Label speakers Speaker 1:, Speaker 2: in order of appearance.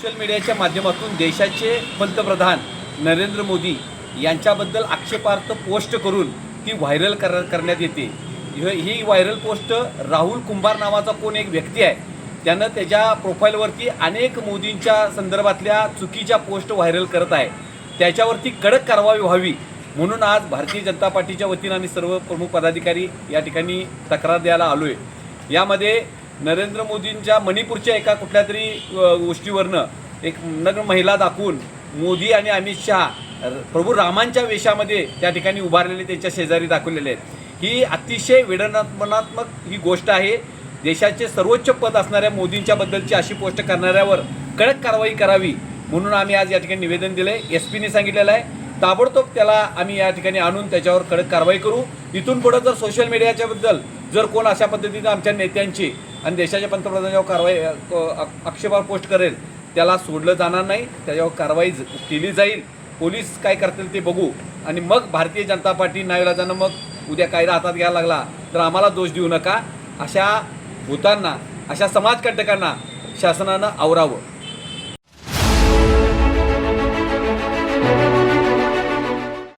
Speaker 1: Social मीडियाच्या माध्यमातून देशाचे पंतप्रधान नरेंद्र मोदी यांच्याबद्दल आक्षेपार्थ पोस्ट करून ती व्हायरल कर करण्यात येते. ही व्हायरल पोस्ट राहुल कुंभार नावाचा कोण एक व्यक्ती आहे त्यानं त्याच्या प्रोफाईलवरती अनेक मोदींच्या संदर्भातल्या चुकीच्या पोस्ट व्हायरल करत आहे. त्याच्यावरती कडक कारवाई व्हावी म्हणून आज भारतीय जनता पार्टीच्या वतीनं आम्ही सर्व प्रमुख पदाधिकारी या ठिकाणी तक्रार द्यायला आलो आहे यामध्ये नरेंद्र मोदींच्या मणिपूरच्या एका कुठल्या तरी गोष्टीवरनं एक नग्न महिला दाखवून मोदी आणि अमित शहा प्रभू रामांच्या वेशामध्ये त्या ठिकाणी उभारलेले त्यांच्या शेजारी दाखवलेले आहेत. ही अतिशय विडनात्मनात्मक ही गोष्ट आहे. देशाचे सर्वोच्च पद असणाऱ्या मोदींच्याबद्दलची अशी पोस्ट करणाऱ्यावर कडक कारवाई करावी म्हणून आम्ही आज या ठिकाणी निवेदन दिलं आहे एस पीने सांगितलेलं आहे. ताबडतोब त्याला आम्ही या ठिकाणी आणून त्याच्यावर कडक कारवाई करू. इथून पुढं जर सोशल मीडियाच्याबद्दल जर कोण अशा पद्धतीने आमच्या नेत्यांची आणि देशाच्या पंतप्रधानांवर कारवाई आक्षेपावर पोस्ट करेल त्याला सोडलं जाणार नाही त्याच्यावर कारवाई केली जाईल. पोलीस काय करतील ते बघू. आणि मग भारतीय जनता पार्टी नाईलाजानं मग उद्या कायदा हातात घ्यायला लागला तर आम्हाला दोष देऊ नका. अशा भूतांना अशा समाजकंटकांना शासनानं आवरावं.